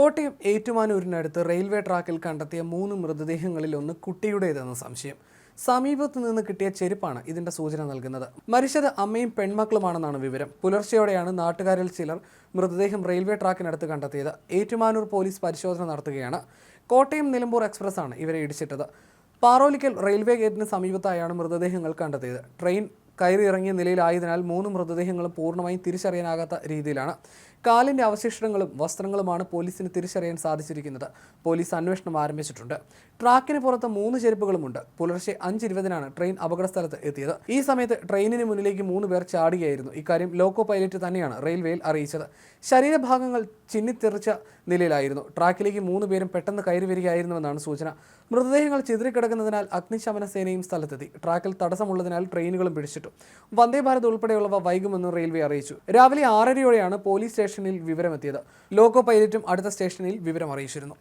Kottayam ഏറ്റുമാനൂരിനടുത്ത് railway ട്രാക്കിൽ കണ്ടെത്തിയ മൂന്ന് മൃതദേഹങ്ങളിൽ ഒന്ന് കുട്ടിയുടേതെന്ന് സംശയം. സമീപത്ത് നിന്ന് കിട്ടിയ ചെരുപ്പാണ് ഇതിന്റെ സൂചന നൽകുന്നത്. മരിച്ചത് അമ്മയും പെൺമക്കളുമാണെന്നാണ് വിവരം. പുലർച്ചെയോടെയാണ് നാട്ടുകാരിൽ ചിലർ മൃതദേഹം റെയിൽവേ ട്രാക്കിനടുത്ത് കണ്ടെത്തിയത്. ഏറ്റുമാനൂർ പോലീസ് പരിശോധന നടത്തുകയാണ്. കോട്ടയം നിലമ്പൂർ എക്സ്പ്രസ് ആണ് ഇവരെ ഇടിച്ചിട്ടത്. പാറോലിക്കൽ റെയിൽവേ ഗേറ്റിന് സമീപത്തായാണ് മൃതദേഹങ്ങൾ കണ്ടെത്തിയത്. ട്രെയിൻ കയറി ഇറങ്ങിയ നിലയിലായതിനാൽ മൂന്ന് മൃതദേഹങ്ങളും പൂർണമായും തിരിച്ചറിയാനാകാത്ത രീതിയിലാണ്. കാലിന്റെ അവശിഷ്ടങ്ങളും വസ്ത്രങ്ങളുമാണ് പോലീസിന് തിരിച്ചറിയാൻ സാധിച്ചിരിക്കുന്നത്. പോലീസ് അന്വേഷണം ആരംഭിച്ചിട്ടുണ്ട്. ട്രാക്കിന് പുറത്ത് മൂന്ന് ചെരുപ്പുകളുമുണ്ട്. പുലർച്ചെ അഞ്ച് ഇരുപതിനാണ് ട്രെയിൻ അപകട സ്ഥലത്ത് എത്തിയത്. ഈ സമയത്ത് ട്രെയിനിന് മുന്നിലേക്ക് മൂന്ന് പേർ ചാടുകയായിരുന്നു. ഇക്കാര്യം ലോക്കോ പൈലറ്റ് തന്നെയാണ് റെയിൽവേയിൽ അറിയിച്ചത്. ശരീരഭാഗങ്ങൾ ചിന്നിത്തെറിച്ച നിലയിലായിരുന്നു. ട്രാക്കിലേക്ക് മൂന്ന് പേരും പെട്ടെന്ന് കയറി വരികയായിരുന്നുവെന്നാണ് സൂചന. മൃതദേഹങ്ങൾ ചിതറിക്കിടക്കുന്നതിനാൽ അഗ്നിശമന സേനയും സ്ഥലത്തെത്തി. ട്രാക്കിൽ തടസ്സമുള്ളതിനാൽ ട്രെയിനുകളും പിടിച്ചിട്ടു. വന്ദേ ഭാരത് ഉൾപ്പെടെയുള്ളവ വൈകുമെന്ന് റെയിൽവേ അറിയിച്ചു. രാവിലെ ആറരയോടെയാണ് പോലീസ് സ്റ്റേഷനിൽ വിവരമെത്തിയത്. ലോക്കോ പൈലറ്റും അടുത്ത സ്റ്റേഷനിൽ വിവരം അറിയിച്ചിരുന്നു